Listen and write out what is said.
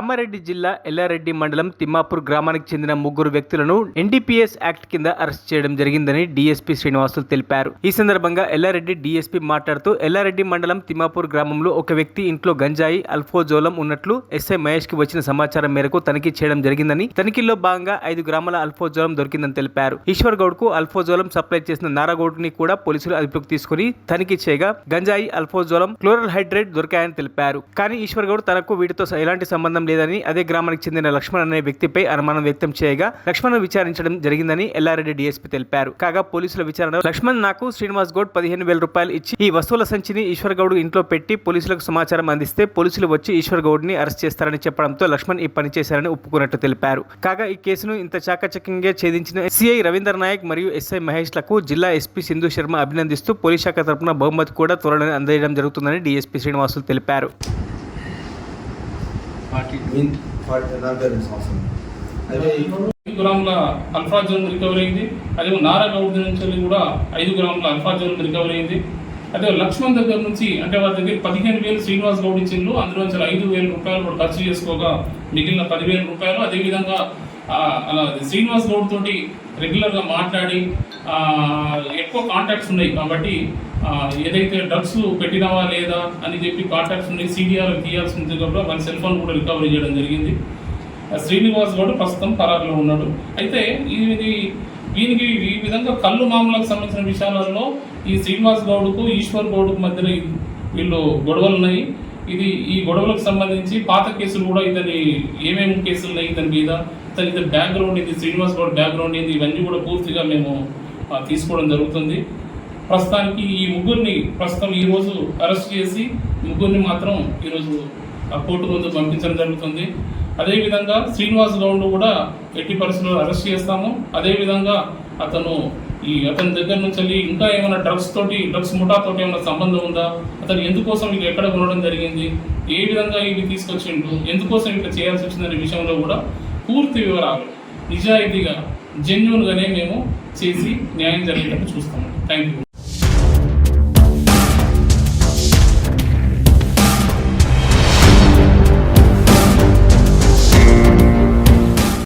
కామారెడ్డి జిల్లా ఎల్లారెడ్డి మండలం తిమ్మాపూర్ గ్రామానికి చెందిన ముగ్గురు వ్యక్తులను ఎన్డీపీఎస్ యాక్ట్ కింద అరెస్ట్ చేయడం జరిగిందని డీఎస్పీ శ్రీనివాసులు తెలిపారు. ఈ సందర్భంగా ఎల్లారెడ్డి డీఎస్పీ మాట్లాడుతూ ఎల్లారెడ్డి మండలం తిమ్మాపూర్ గ్రామంలో ఒక వ్యక్తి ఇంట్లో గంజాయి అల్ఫోజోలం ఉన్నట్లు ఎస్ఐ మహేష్కి వచ్చిన సమాచారం మేరకు తనిఖీ చేయడం జరిగిందని తనిఖీల్లో భాగంగా ఐదు గ్రామాల అల్ఫోజోలం దొరికిందని తెలిపారు. ఈశ్వర్ గౌడ్కు అల్ఫోజోలం సప్లై చేసిన నారాగౌడ్ని కూడా పోలీసులు అదుపులోకి తీసుకుని తనిఖీ చేయగా గంజాయి అల్ఫోజోలం క్లోరల్ హైడ్రేట్ దొరికాయని తెలిపారు. కానీ ఈశ్వర్ గౌడ్ తనకు వీటితో ఎలాంటి సంబంధం లేదని అదే గ్రామానికి చెందిన లక్ష్మణ్ అనే వ్యక్తిపై అనుమానం వ్యక్తం చేయగా లక్ష్మణ్ విచారించడం జరిగిందని ఎల్లారెడ్డి డీఎస్పీ తెలిపారు. కాగా పోలీసుల విచారణ లక్ష్మణ్ నాకు శ్రీనివాస్ గౌడ్ పదిహేను వేల రూపాయలు ఇచ్చి ఈ వస్తువుల సంచిని ఈశ్వర్ గౌడ్ ఇంట్లో పెట్టి పోలీసులకు సమాచారం అందిస్తే పోలీసులు వచ్చి ఈశ్వర్ గౌడ్ని అరెస్ట్ చేస్తారని చెప్పడంతో లక్ష్మణ్ ఈ పని చేశారని ఒప్పుకున్నట్టు తెలిపారు. కాగా ఈ కేసును ఇంత చాకచక్యంగా ఛేదించిన సిఐ రవీందర్ నాయక్ మరియు ఎస్ఐ మహేష్లకు జిల్లా ఎస్పీ సింధు శర్మ అభినందిస్తూ పోలీస్ శాఖ తరపున బహుమతి కూడా త్వరలోనే అందజేయడం జరుగుతుందని డీఎస్పీ శ్రీనివాసులు తెలిపారు. మీన్ ఫార్టీ నా పేరెంట్స్ అవసరం అయితే ఐదు గ్రాముల అల్ఫాజోన్ రికవరీ అయింది. అదే నారాగౌడ్ నుంచి వెళ్ళి కూడా ఐదు గ్రాముల అల్ఫాజోన్ రికవరీ అయింది. అదే లక్ష్మణ్ దగ్గర నుంచి అంటే వాళ్ళ దగ్గర పదిహేను వేలు శ్రీనివాస్ గౌడ్ ఇచ్చిండ్రు. అందులో నుంచి ఐదు వేల రూపాయలు కూడా ఖర్చు చేసుకోగా మిగిలిన పదివేల రూపాయలు. అదేవిధంగా అలా శ్రీనివాస్ గౌడ్ తోటి రెగ్యులర్గా మాట్లాడి ఎక్కువ కాంటాక్ట్స్ ఉన్నాయి కాబట్టి ఏదైతే డ్రగ్స్ పెట్టినావా లేదా అని చెప్పి కాంటాక్ట్స్ ఉన్నాయి సీడీఆర్ తీయాల్సి ఉంది కాబట్టి మన సెల్ ఫోన్ కూడా రికవరీ చేయడం జరిగింది. శ్రీనివాస్ గౌడ్ ప్రస్తుతం పరారులో ఉన్నాడు. అయితే ఇది వీనికి ఈ విధంగా కళ్ళు మామూలకు సంబంధించిన విషయాలలో ఈ శ్రీనివాస్ గౌడ్కు ఈశ్వర్ గౌడ్కు మధ్యన వీళ్ళు గొడవలు ఉన్నాయి. ఇది ఈ గొడవలకు సంబంధించి పాత కేసులు కూడా ఇతని ఏమేమి కేసులు ఉన్నాయి ఇతని మీద? ఇతని ఇతని బ్యాక్గ్రౌండ్ ఇది శ్రీనివాస్ గౌడ్ బ్యాక్గ్రౌండ్ ఇది ఇవన్నీ కూడా పూర్తిగా మేము తీసుకోవడం జరుగుతుంది. ప్రస్తుతానికి ఈ ముగ్గురిని ప్రస్తుతం ఈరోజు అరెస్ట్ చేసి ముగ్గురిని మాత్రం ఈరోజు ఆ కోర్టు ముందు పంపించడం జరుగుతుంది. అదేవిధంగా శ్రీనివాస్ గౌడ్ కూడా ఎట్టి పరిస్థితుల్లో అరెస్ట్ చేస్తాము. అదేవిధంగా అతను ఈ అతని దగ్గర నుంచి వెళ్ళి ఇంకా ఏమైనా డ్రగ్స్ తోటి డ్రగ్స్ ముఠాతోటి ఏమైనా సంబంధం ఉందా? అతను ఎందుకోసం ఇది ఎక్కడ కొనడం జరిగింది? ఏ విధంగా ఇవి తీసుకొచ్చిండు ఎందుకోసం ఇట్లా చేయాల్సి వచ్చిందనే విషయంలో కూడా పూర్తి వివరాలు నిజాయితీగా జెన్యున్గానే మేము చేసి న్యాయం జరిగేటట్టు చూస్తాము థ్యాంక్ యూ